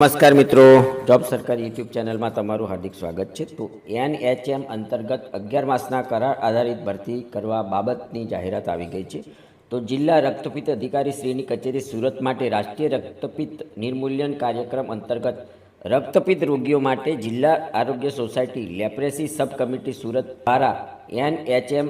નમસ્કાર મિત્રો. જોબ સરકારી યુટ્યુબ ચેનલમાં તમારું હાર્દિક સ્વાગત છે. તો એન એચ એમ અંતર્ગત અગિયાર માસના કરાર આધારિત ભરતી કરવા બાબતની જાહેરાત આવી ગઈ છે. તો જિલ્લા રક્તપિત્ત અધિકારી શ્રીની કચેરી સુરત માટે રાષ્ટ્રીય રક્તપિત્ત નિર્મૂલ્યન કાર્યક્રમ અંતર્ગત રક્તપિત્ત રોગીઓ માટે જિલ્લા આરોગ્ય society leprosy sub committee Surat દ્વારા એન એચ એમ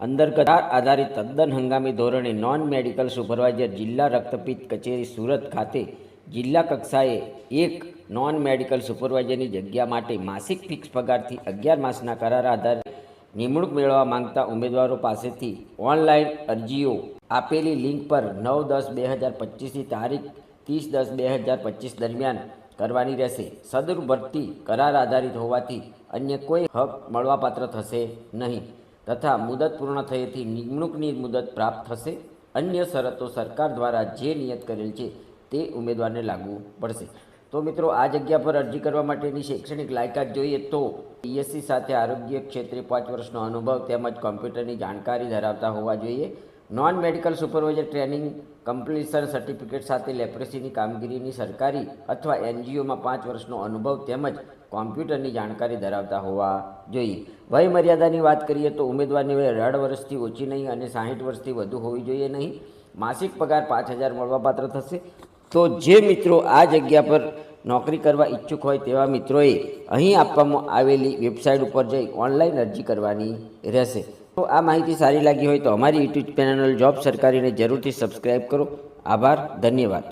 અંતર્ગત આધારિત તદ્દન હંગામી ધોરણે નોન મેડિકલ સુપરવાઇઝર જિલ્લા રક્તપિત્ત કચેરી સુરત ખાતે જિલ્લા કક્ષાએ એક નોન મેડિકલ સુપરવાઇઝરની જગ્યા માટે માસિક ફિક્સ પગારથી અગિયાર માસના કરાર આધારે નિમણૂક મેળવવા માંગતા ઉમેદવારો પાસેથી ઓનલાઈન અરજીઓ આપેલી લિંક પર નવ દસ બે હજાર પચીસની તારીખ ત્રીસ દસ બે હજાર પચીસ દરમિયાન કરવાની રહેશે. સદર ભરતી કરાર આધારિત હોવાથી અન્ય કોઈ હક મળવાપાત્ર થશે નહીં તથા મુદત પૂર્ણ થયેથી નિમણૂકની મુદત પ્રાપ્ત થશે. અન્ય શરતો સરકાર દ્વારા જે નિયત કરેલ છે તે ઉમેદવારને લાગુ પડશે. તો મિત્રો, આ જગ્યા પર અરજી કરવા માટેની શૈક્ષણિક લાયકાત જોઈએ તો પીએસસી સાથે આરોગ્ય ક્ષેત્રે પાંચ વર્ષનો અનુભવ તેમજ કોમ્પ્યુટરની જાણકારી ધરાવતા હોવા જોઈએ. Non medical supervisor training, completion certificate સાથે લેપ્રેસીની કામગીરીની સરકારી અથવા એનજીઓમાં પાંચ વર્ષનો અનુભવ તેમજ કોમ્પ્યુટરની જાણકારી ધરાવતા હોવા જોઈએ. વય મર્યાદાની વાત કરીએ તો ઉમેદવારની વય અઢાર વર્ષથી ઓછી નહીં અને સાહીઠ વર્ષથી વધુ હોવી જોઈએ નહીં. માસિક પગાર પાંચ હજાર મળવાપાત્ર થશે. તો જે મિત્રો આ જગ્યા પર નોકરી કરવા ઈચ્છુક હોય તેવા મિત્રોએ અહીં આપવામાં આવેલી વેબસાઇટ ઉપર જઈ ઓનલાઈન અરજી કરવાની રહેશે. તો આ માહિતી સારી લાગી હોય તો અમારી યુટ્યુબ ચેનલ જોબ સરકારીને જરૂરથી સબસ્ક્રાઈબ કરો. આભાર, ધન્યવાદ.